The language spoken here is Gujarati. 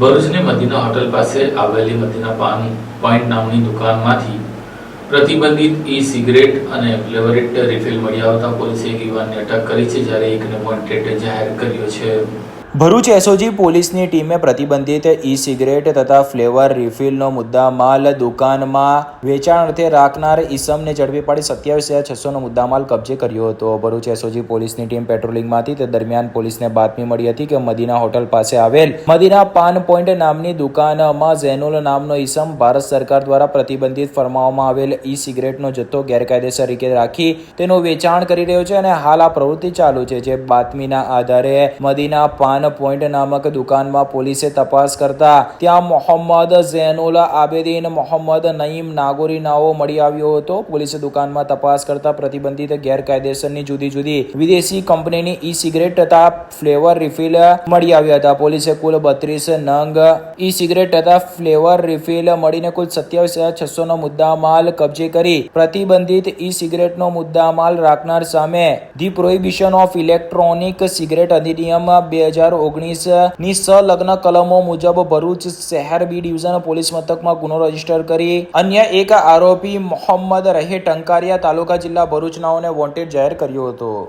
ભરૂચની મદીના હોટલ પાસે આવેલી મદીના પાન પોઈન્ટ નામની દુકાનમાંથી પ્રતિબંધિત ઈ સિગરેટ અને ફ્લેવરેટ રિફિલ મળી આવતા પોલીસે એક યુવાનને અટક કરી છે જ્યારે એકને વોન્ટેડ જાહેર કર્યો છે. ભરૂચ એસઓજી પોલીસની ટીમે પ્રતિબંધિત ઈ સિગરેટ તથા ફ્લેવર રિફિલનો મુદ્દામાલ દુકાનમાં વેચાણ અર્થે રાખનાર ઈસમને ઝડપી પાડી સત્યાવીસ હજાર છસોનો મુદ્દામાલ કબજે કર્યો હતો. ભરૂચ એસઓજી પોલીસની ટીમ પેટ્રોલિંગમાંથી તે દરમિયાન પોલીસને બાતમી મળી હતી કે મદીના હોટલ પાસે આવેલ મદીના પાન પોઈન્ટ નામની દુકાનમાં ઝેનુલ નામનો ઈસમ ભારત સરકાર દ્વારા પ્રતિબંધિત ફરમાવવામાં આવેલ ઈ સિગરેટનો જથ્થો ગેરકાયદેસર રીતે રાખી તેનું વેચાણ કરી રહ્યો છે અને હાલ આ પ્રવૃત્તિ ચાલુ છે. જે બાતમીના આધારે મદીના પાન પોઈન્ટ નામક દુકાનમાં પોલીસે તપાસ કરતા ત્યાં મોહમ્મદ ઝૈનુલ આબેદીન મોહમ્મદ નઈમ નાગોરી નાઓ મળી આવ્યો હતો. પોલીસે દુકાનમાં તપાસ કરતા પ્રતિબંધિત ગેરકાયદેસરની જુદી જુદી વિદેશી કંપનીની ઈ સિગરેટ તથા ફ્લેવર રિફિલ મળી આવ્યા હતા. પોલીસે કુલ બત્રીસ નંગ ઈ સિગરેટ તથા ફ્લેવર રિફિલ મળીને કુલ સત્યાવીસ હજાર છસોનો મુદ્દામાલ કબજે કરી પ્રતિબંધિત ઈ સિગરેટનો મુદ્દામાલ રાખનાર સામે the prohibition of electronic cigarette અધિનિયમ બે હજાર ઓગણીસની સંલગ્ન કલમો મુજબ ભરૂચ શહેર બી ડિવિઝન પોલીસ મથકમાં ગુનો રજિસ્ટર કરી અન્ય એક આરોપી મોહમ્મદ રહે ટંકારિયા તાલુકા જિલ્લા ભરૂચ નાઓને વોન્ટેડ જાહેર કર્યો હતો.